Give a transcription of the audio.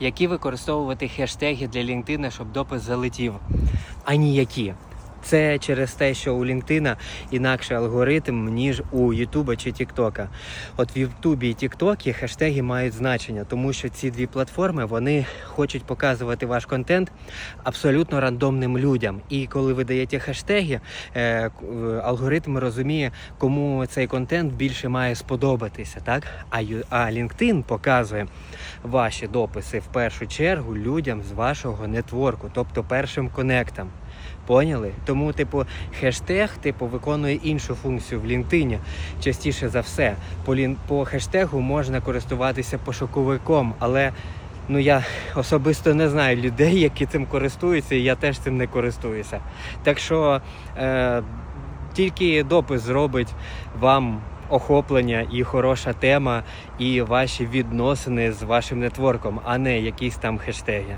Які використовувати хештеги для LinkedIn, щоб допис залетів? А ніякі. Це через те, що у LinkedIn інакший алгоритм, ніж у YouTube чи TikTok. От в YouTube і TikTok хештеги мають значення, тому що ці дві платформи вони хочуть показувати ваш контент абсолютно рандомним людям. І коли ви даєте хештеги, е, алгоритм розуміє, кому цей контент більше має сподобатися. Так? А LinkedIn показує ваші дописи в першу чергу людям з вашого нетворку, тобто першим конектам. Поняли? Тому, типу, хештег типу, виконує іншу функцію в LinkedIn. Частіше за все. По, лін... по хештегу можна користуватися пошуковиком, але ну, я особисто не знаю людей, які цим користуються, і я теж цим не користуюся. Так що е... тільки допис зробить вам охоплення і хороша тема, і ваші відносини з вашим нетворком, а не якісь там хештеги.